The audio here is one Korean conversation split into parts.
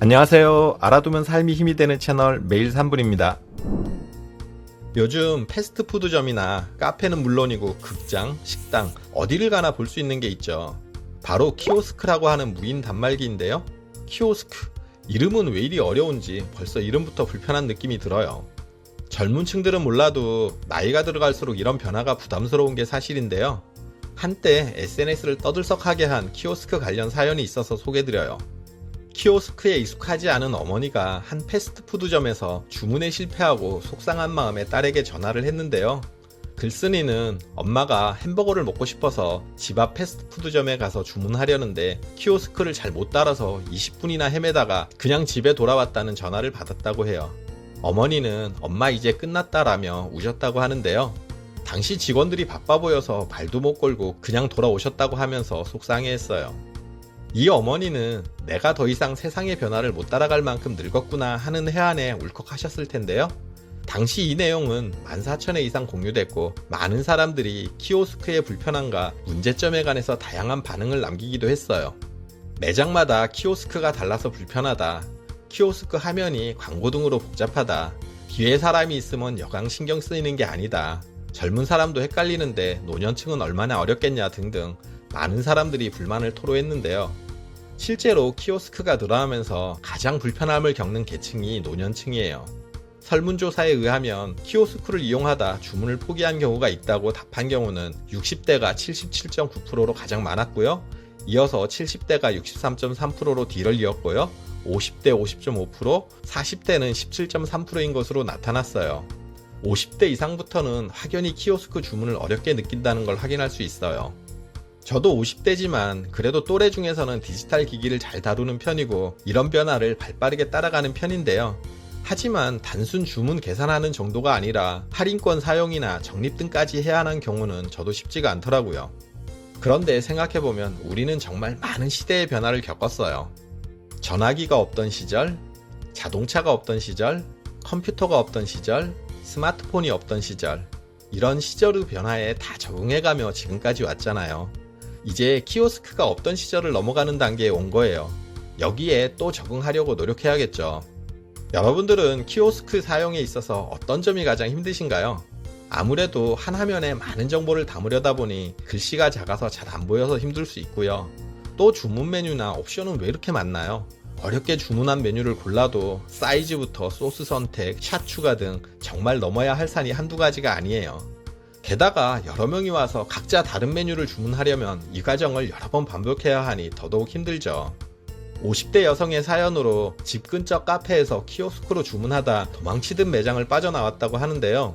안녕하세요. 알아두면 삶이 힘이 되는 채널 매일 3분입니다. 요즘 패스트푸드점이나 카페는 물론이고 극장, 식당, 어디를 가나 볼 수 있는 게 있죠. 바로 키오스크라고 하는 무인 단말기인데요. 키오스크. 이름은 왜 이리 어려운지 벌써 이름부터 불편한 느낌이 들어요. 젊은 층들은 몰라도 나이가 들어갈수록 이런 변화가 부담스러운 게 사실인데요. 한때 SNS를 떠들썩하게 한 키오스크 관련 사연이 있어서 소개드려요. 키오스크에 익숙하지 않은 어머니가 한 패스트푸드점에서 주문에 실패하고 속상한 마음에 딸에게 전화를 했는데요. 글쓴이는 엄마가 햄버거를 먹고 싶어서 집 앞 패스트푸드점에 가서 주문하려는데 키오스크를 잘 못 따라서 20분이나 헤매다가 그냥 집에 돌아왔다는 전화를 받았다고 해요. 어머니는 엄마 이제 끝났다라며 우셨다고 하는데요. 당시 직원들이 바빠 보여서 말도 못 걸고 그냥 돌아오셨다고 하면서 속상해했어요. 이 어머니는 내가 더 이상 세상의 변화를 못 따라갈 만큼 늙었구나 하는 해안에 울컥하셨을 텐데요. 당시 이 내용은 14,000회 이상 공유됐고 많은 사람들이 키오스크의 불편함과 문제점에 관해서 다양한 반응을 남기기도 했어요. 매장마다 키오스크가 달라서 불편하다. 키오스크 화면이 광고 등으로 복잡하다. 뒤에 사람이 있으면 여강 신경 쓰이는 게 아니다. 젊은 사람도 헷갈리는데 노년층은 얼마나 어렵겠냐 등등 많은 사람들이 불만을 토로했는데요. 실제로 키오스크가 늘어나면서 가장 불편함을 겪는 계층이 노년층이에요. 설문조사에 의하면 키오스크를 이용하다 주문을 포기한 경우가 있다고 답한 경우는 60대가 77.9%로 가장 많았고요. 이어서 70대가 63.3%로 뒤를 이었고요. 50대 50.5%, 40대는 17.3%인 것으로 나타났어요. 50대 이상부터는 확연히 키오스크 주문을 어렵게 느낀다는 걸 확인할 수 있어요. 저도 50대지만 그래도 또래 중에서는 디지털 기기를 잘 다루는 편이고 이런 변화를 발빠르게 따라가는 편인데요. 하지만 단순 주문 계산하는 정도가 아니라 할인권 사용이나 적립 등까지 해야 하는 경우는 저도 쉽지가 않더라고요. 그런데 생각해보면 우리는 정말 많은 시대의 변화를 겪었어요. 전화기가 없던 시절, 자동차가 없던 시절, 컴퓨터가 없던 시절, 스마트폰이 없던 시절, 이런 시절의 변화에 다 적응해가며 지금까지 왔잖아요. 이제 키오스크가 없던 시절을 넘어가는 단계에 온 거예요. 여기에 또 적응하려고 노력해야겠죠. 여러분들은 키오스크 사용에 있어서 어떤 점이 가장 힘드신가요? 아무래도 한 화면에 많은 정보를 담으려다 보니 글씨가 작아서 잘 안 보여서 힘들 수 있고요. 또 주문 메뉴나 옵션은 왜 이렇게 많나요? 어렵게 주문한 메뉴를 골라도 사이즈부터 소스 선택, 샷 추가 등 정말 넘어야 할 산이 한두 가지가 아니에요. 게다가 여러 명이 와서 각자 다른 메뉴를 주문하려면 이 과정을 여러 번 반복해야 하니 더더욱 힘들죠. 50대 여성의 사연으로 집 근처 카페에서 키오스크로 주문하다 도망치듯 매장을 빠져나왔다고 하는데요.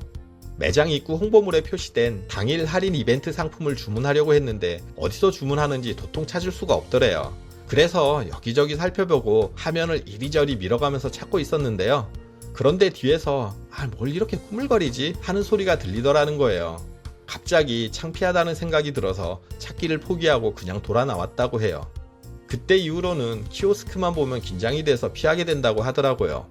매장 입구 홍보물에 표시된 당일 할인 이벤트 상품을 주문하려고 했는데 어디서 주문하는지 도통 찾을 수가 없더래요. 그래서 여기저기 살펴보고 화면을 이리저리 밀어가면서 찾고 있었는데요. 그런데 뒤에서 아, 뭘 이렇게 꾸물거리지 하는 소리가 들리더라는 거예요. 갑자기 창피하다는 생각이 들어서 찾기를 포기하고 그냥 돌아 나왔다고 해요. 그때 이후로는 키오스크만 보면 긴장이 돼서 피하게 된다고 하더라고요.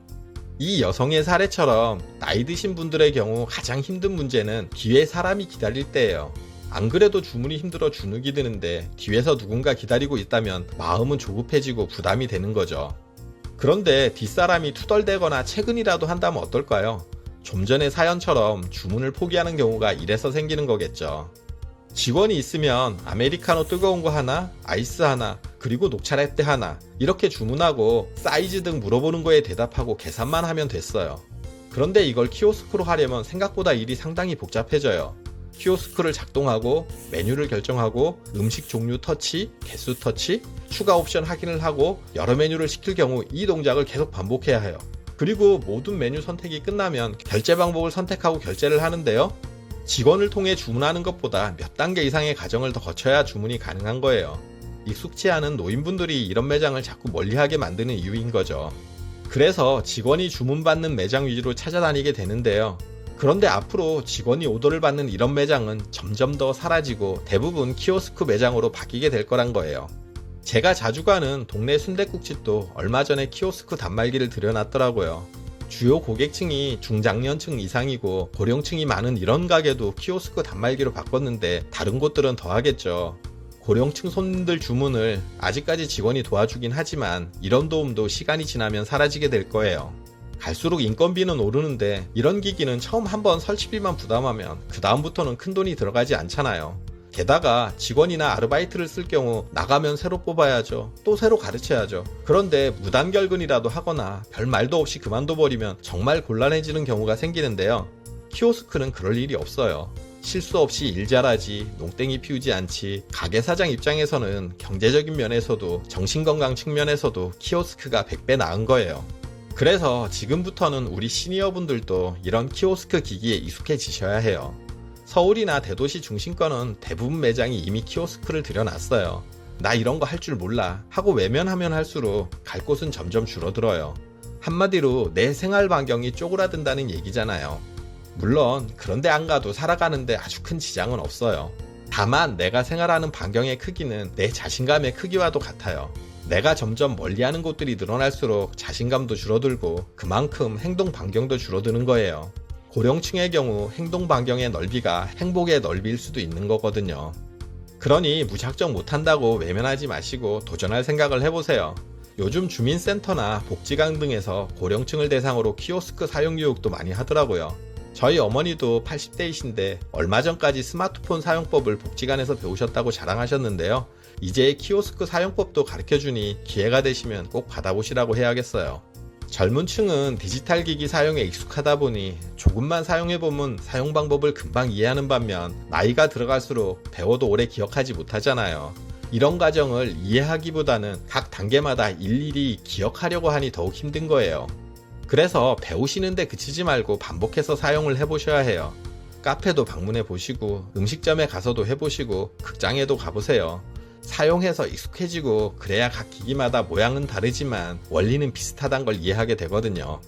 이 여성의 사례처럼 나이 드신 분들의 경우 가장 힘든 문제는 뒤에 사람이 기다릴 때예요. 안 그래도 주문이 힘들어 주눅이 드는데 뒤에서 누군가 기다리고 있다면 마음은 조급해지고 부담이 되는 거죠. 그런데 뒷사람이 투덜대거나 퇴근이라도 한다면 어떨까요? 좀 전의 사연처럼 주문을 포기하는 경우가 이래서 생기는 거겠죠. 직원이 있으면 아메리카노 뜨거운 거 하나, 아이스 하나, 그리고 녹차 라떼 하나 이렇게 주문하고 사이즈 등 물어보는 거에 대답하고 계산만 하면 됐어요. 그런데 이걸 키오스크로 하려면 생각보다 일이 상당히 복잡해져요. 키오스크를 작동하고 메뉴를 결정하고 음식 종류 터치, 개수 터치, 추가 옵션 확인을 하고 여러 메뉴를 시킬 경우 이 동작을 계속 반복해야 해요. 그리고 모든 메뉴 선택이 끝나면 결제 방법을 선택하고 결제를 하는데요. 직원을 통해 주문하는 것보다 몇 단계 이상의 과정을 더 거쳐야 주문이 가능한 거예요. 익숙치 않은 노인분들이 이런 매장을 자꾸 멀리하게 만드는 이유인 거죠. 그래서 직원이 주문받는 매장 위주로 찾아다니게 되는데요. 그런데 앞으로 직원이 오더를 받는 이런 매장은 점점 더 사라지고 대부분 키오스크 매장으로 바뀌게 될 거란 거예요. 제가 자주 가는 동네 순대국집도 얼마 전에 키오스크 단말기를 들여놨더라고요. 주요 고객층이 중장년층 이상이고 고령층이 많은 이런 가게도 키오스크 단말기로 바꿨는데 다른 곳들은 더 하겠죠. 고령층 손님들 주문을 아직까지 직원이 도와주긴 하지만 이런 도움도 시간이 지나면 사라지게 될 거예요. 갈수록 인건비는 오르는데 이런 기기는 처음 한번 설치비만 부담하면 그 다음부터는 큰 돈이 들어가지 않잖아요. 게다가 직원이나 아르바이트를 쓸 경우 나가면 새로 뽑아야죠. 또 새로 가르쳐야죠. 그런데 무단결근이라도 하거나 별 말도 없이 그만둬 버리면 정말 곤란해지는 경우가 생기는데요. 키오스크는 그럴 일이 없어요. 실수 없이 일 잘하지, 농땡이 피우지 않지, 가게 사장 입장에서는 경제적인 면에서도 정신건강 측면에서도 키오스크가 100배 나은 거예요. 그래서 지금부터는 우리 시니어분들도 이런 키오스크 기기에 익숙해지셔야 해요. 서울이나 대도시 중심권은 대부분 매장이 이미 키오스크를 들여놨어요. 나 이런 거 할 줄 몰라 하고 외면하면 할수록 갈 곳은 점점 줄어들어요. 한마디로 내 생활 반경이 쪼그라든다는 얘기잖아요. 물론 그런데 안 가도 살아가는데 아주 큰 지장은 없어요. 다만 내가 생활하는 반경의 크기는 내 자신감의 크기와도 같아요. 내가 점점 멀리하는 곳들이 늘어날수록 자신감도 줄어들고 그만큼 행동 반경도 줄어드는 거예요. 고령층의 경우 행동 반경의 넓이가 행복의 넓이일 수도 있는 거거든요. 그러니 무작정 못한다고 외면하지 마시고 도전할 생각을 해보세요. 요즘 주민센터나 복지관 등에서 고령층을 대상으로 키오스크 사용 교육도 많이 하더라고요. 저희 어머니도 80대이신데 얼마 전까지 스마트폰 사용법을 복지관에서 배우셨다고 자랑하셨는데요. 이제 키오스크 사용법도 가르쳐 주니 기회가 되시면 꼭 받아보시라고 해야겠어요. 젊은 층은 디지털 기기 사용에 익숙하다 보니 조금만 사용해보면 사용 방법을 금방 이해하는 반면 나이가 들어갈수록 배워도 오래 기억하지 못하잖아요. 이런 과정을 이해하기보다는 각 단계마다 일일이 기억하려고 하니 더욱 힘든 거예요. 그래서 배우시는데 그치지 말고 반복해서 사용을 해보셔야 해요. 카페도 방문해 보시고 음식점에 가서도 해보시고 극장에도 가보세요. 사용해서 익숙해지고 그래야 각 기기마다 모양은 다르지만 원리는 비슷하단 걸 이해하게 되거든요.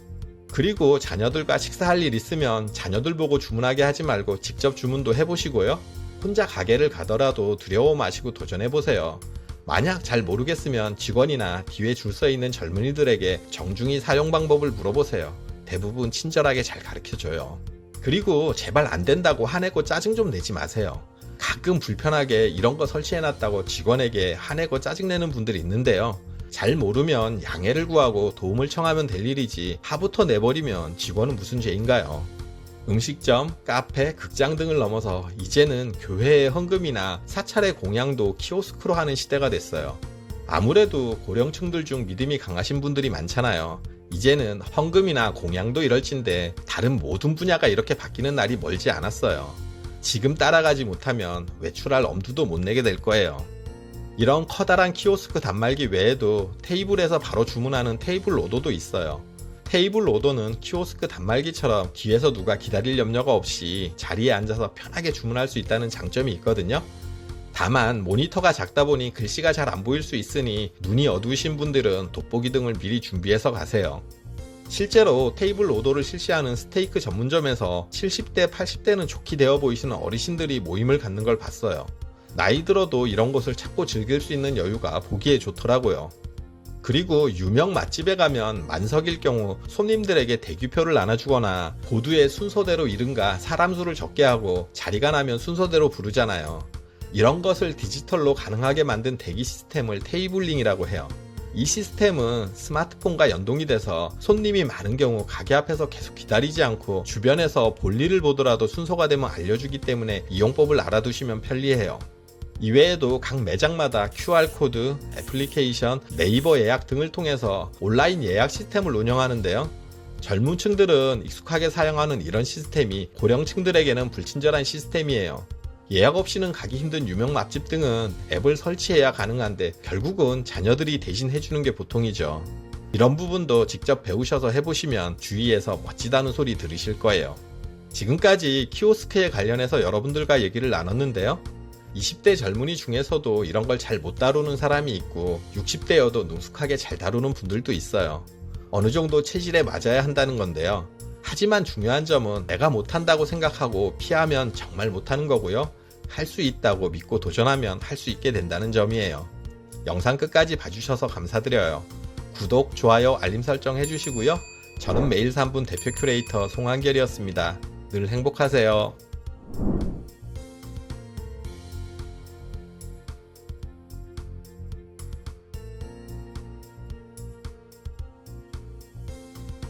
그리고 자녀들과 식사할 일 있으면 자녀들 보고 주문하게 하지 말고 직접 주문도 해보시고요. 혼자 가게를 가더라도 두려워 마시고 도전해보세요. 만약 잘 모르겠으면 직원이나 뒤에 줄 서 있는 젊은이들에게 정중히 사용 방법을 물어보세요. 대부분 친절하게 잘 가르쳐줘요. 그리고 제발 안 된다고 화내고 짜증 좀 내지 마세요. 가끔 불편하게 이런 거 설치해놨다고 직원에게 화내고 짜증내는 분들이 있는데요. 잘 모르면 양해를 구하고 도움을 청하면 될 일이지 하부터 내버리면 직원은 무슨 죄인가요? 음식점, 카페, 극장 등을 넘어서 이제는 교회의 헌금이나 사찰의 공양도 키오스크로 하는 시대가 됐어요. 아무래도 고령층들 중 믿음이 강하신 분들이 많잖아요. 이제는 헌금이나 공양도 이럴진데 다른 모든 분야가 이렇게 바뀌는 날이 멀지 않았어요. 지금 따라가지 못하면 외출할 엄두도 못 내게 될 거예요. 이런 커다란 키오스크 단말기 외에도 테이블에서 바로 주문하는 테이블 오더도 있어요. 테이블 오더는 키오스크 단말기처럼 뒤에서 누가 기다릴 염려가 없이 자리에 앉아서 편하게 주문할 수 있다는 장점이 있거든요. 다만 모니터가 작다 보니 글씨가 잘 안 보일 수 있으니 눈이 어두우신 분들은 돋보기 등을 미리 준비해서 가세요. 실제로 테이블 오더를 실시하는 스테이크 전문점에서 70대, 80대는 좋게 되어 보이시는 어르신들이 모임을 갖는 걸 봤어요. 나이 들어도 이런 곳을 찾고 즐길 수 있는 여유가 보기에 좋더라고요. 그리고 유명 맛집에 가면 만석일 경우 손님들에게 대기표를 나눠주거나 보드에 순서대로 이른가 사람 수를 적게 하고 자리가 나면 순서대로 부르잖아요. 이런 것을 디지털로 가능하게 만든 대기 시스템을 테이블링이라고 해요. 이 시스템은 스마트폰과 연동이 돼서 손님이 많은 경우 가게 앞에서 계속 기다리지 않고 주변에서 볼일을 보더라도 순서가 되면 알려주기 때문에 이용법을 알아두시면 편리해요. 이외에도 각 매장마다 QR코드, 애플리케이션, 네이버 예약 등을 통해서 온라인 예약 시스템을 운영하는데요. 젊은 층들은 익숙하게 사용하는 이런 시스템이 고령층들에게는 불친절한 시스템이에요. 예약 없이는 가기 힘든 유명 맛집 등은 앱을 설치해야 가능한데 결국은 자녀들이 대신 해주는 게 보통이죠. 이런 부분도 직접 배우셔서 해보시면 주위에서 멋지다는 소리 들으실 거예요. 지금까지 키오스크에 관련해서 여러분들과 얘기를 나눴는데요. 20대 젊은이 중에서도 이런 걸 잘 못 다루는 사람이 있고 60대여도 능숙하게 잘 다루는 분들도 있어요. 어느 정도 체질에 맞아야 한다는 건데요. 하지만 중요한 점은 내가 못한다고 생각하고 피하면 정말 못하는 거고요. 할 수 있다고 믿고 도전하면 할 수 있게 된다는 점이에요. 영상 끝까지 봐주셔서 감사드려요. 구독, 좋아요, 알림 설정 해주시고요. 저는 매일 3분 대표 큐레이터 송한결이었습니다. 늘 행복하세요.